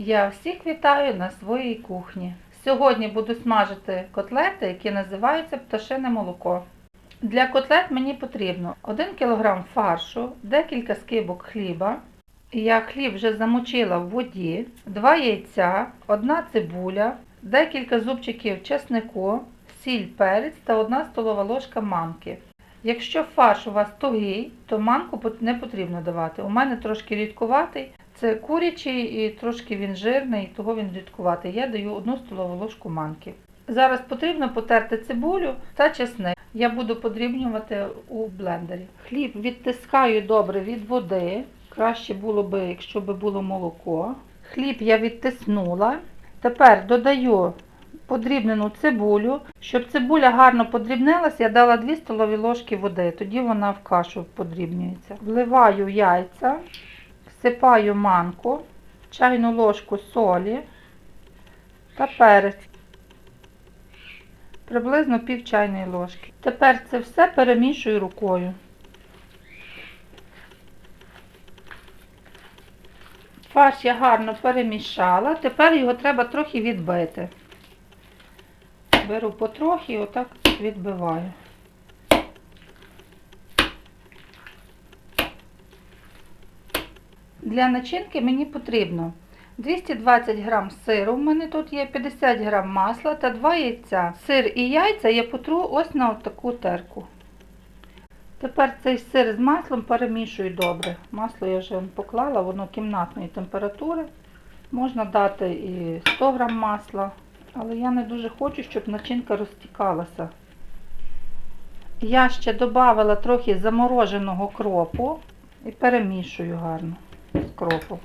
Я всіх вітаю на своїй кухні. Сьогодні буду смажити котлети, які називаються пташине молоко. Для котлет мені потрібно 1 кг фаршу, декілька скибок хліба. Я хліб вже замочила в воді, 2 яйця, 1 цибуля, декілька зубчиків чеснику, сіль, перець та 1 столова ложка манки. Якщо фарш у вас тугий, то манку не потрібно давати. У мене трошки рідкуватий. Це курячий і трошки він жирний, того він рідкуватий. Я даю 1 столову ложку манки. Зараз потрібно потерти цибулю та чесник. Я буду подрібнювати у блендері. Хліб відтискаю добре від води. Краще було би, якщо би було молоко. Хліб я відтиснула. Тепер додаю подрібнену цибулю. Щоб цибуля гарно подрібнилась, я дала 2 столові ложки води, тоді вона в кашу подрібнюється. Вливаю яйця, всипаю манку, чайну ложку солі та перець. Приблизно пів чайної ложки. Тепер це все перемішую рукою. Фарш я гарно перемішала, тепер його треба трохи відбити. Беру потрохи і отак відбиваю. Для начинки мені потрібно 220 г сиру, в мене тут є 50 г масла та 2 яйця. Сир і яйця я потру ось на таку терку. Тепер цей сир з маслом перемішую добре. Масло я вже поклала, воно кімнатної температури. Можна дати і 100 г масла, але я не дуже хочу, щоб начинка розтікалася. Я ще додала трохи замороженого кропу і перемішую гарно з.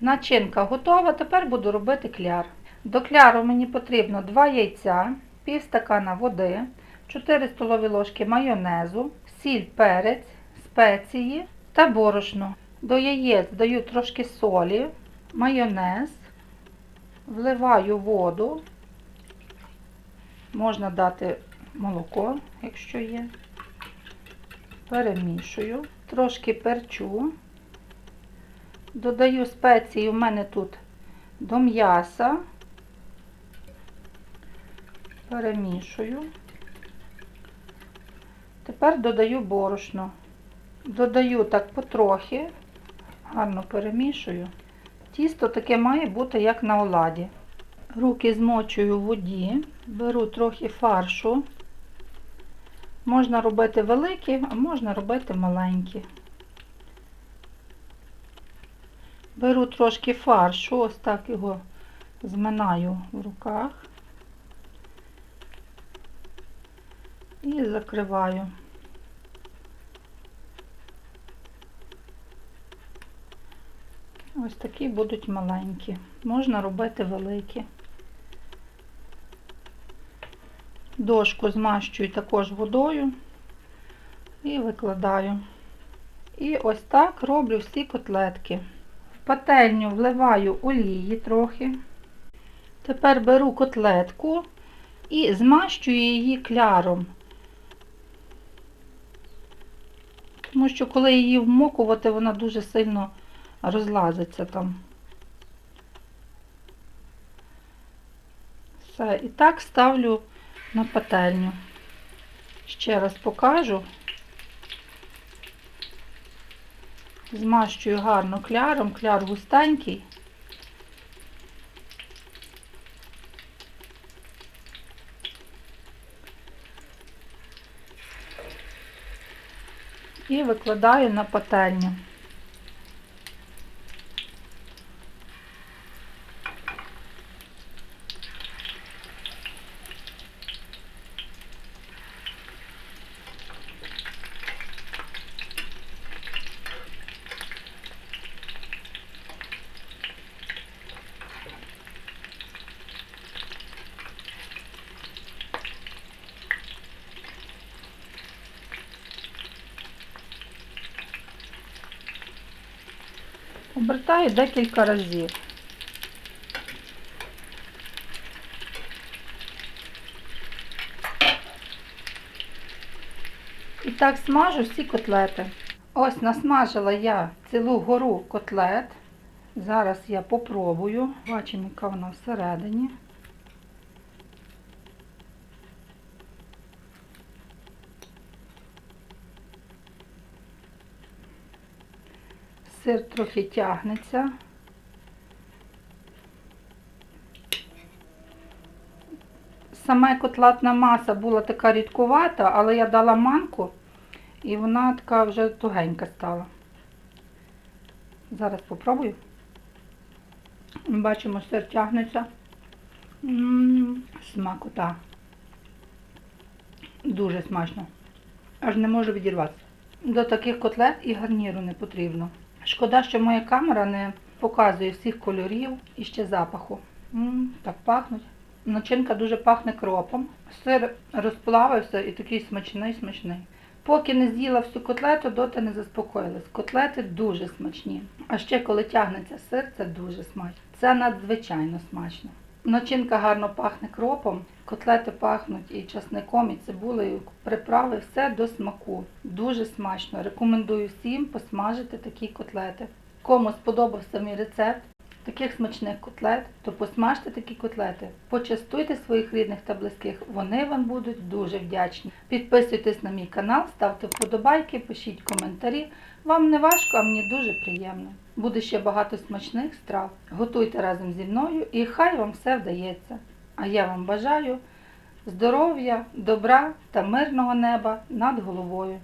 Начинка готова, тепер буду робити кляр. До кляру мені потрібно 2 яйця, пів стакана води, 4 столові ложки майонезу, сіль, перець, спеції та борошно. До яєць даю трошки солі, майонез, вливаю воду, можна дати молоко, якщо є. Перемішую, трошки перчу. Додаю спеції у мене тут до м'яса, перемішую. Тепер додаю борошно. Додаю так потрохи, гарно перемішую. Тісто таке має бути, як на оладі. Руки змочую в воді, беру трохи фаршу. Можна робити великі, а можна робити маленькі. Беру трошки фаршу, ось так його зминаю в руках і закриваю. Ось такі будуть маленькі. Можна робити великі. Дошку змащую також водою і викладаю. І ось так роблю всі котлетки. Пательню вливаю олії трохи. Тепер беру котлетку і змащую її кляром. Тому що коли її вмокувати, вона дуже сильно розлазиться там. Все, і так ставлю на пательню. Ще раз покажу. Змащую гарно кляром, кляр густенький. І викладаю на пательню. Обертаю декілька разів. І так смажу всі котлети. Ось насмажила я цілу гору котлет. Зараз я попробую. Бачимо, яка вона всередині. Сир трохи тягнеться. Сама котлетна маса була така рідкувата, але я дала манку і вона така вже тугенька стала. Зараз попробую. Бачимо, сир тягнеться. М, Смакота. Дуже смачно. Аж не можу відірватися. До таких котлет і гарніру не потрібно. Шкода, що моя камера не показує всіх кольорів і ще запаху. М, так пахнуть. Начинка дуже пахне кропом. Сир розплавився і такий смачний, смачний. Поки не з'їла всю котлету, доти не заспокоїлась. Котлети дуже смачні. А ще коли тягнеться сир, це дуже смачно. Це надзвичайно смачно. Начинка гарно пахне кропом, котлети пахнуть і часником, і цибулею, приправи, все до смаку. Дуже смачно. Рекомендую всім посмажити такі котлети. Кому сподобався мій рецепт таких смачних котлет, то посмажте такі котлети. Почастуйте своїх рідних та близьких, вони вам будуть дуже вдячні. Підписуйтесь на мій канал, ставте вподобайки, пишіть коментарі. Вам не важко, а мені дуже приємно. Буде ще багато смачних страв. Готуйте разом зі мною і хай вам все вдається. А я вам бажаю здоров'я, добра та мирного неба над головою.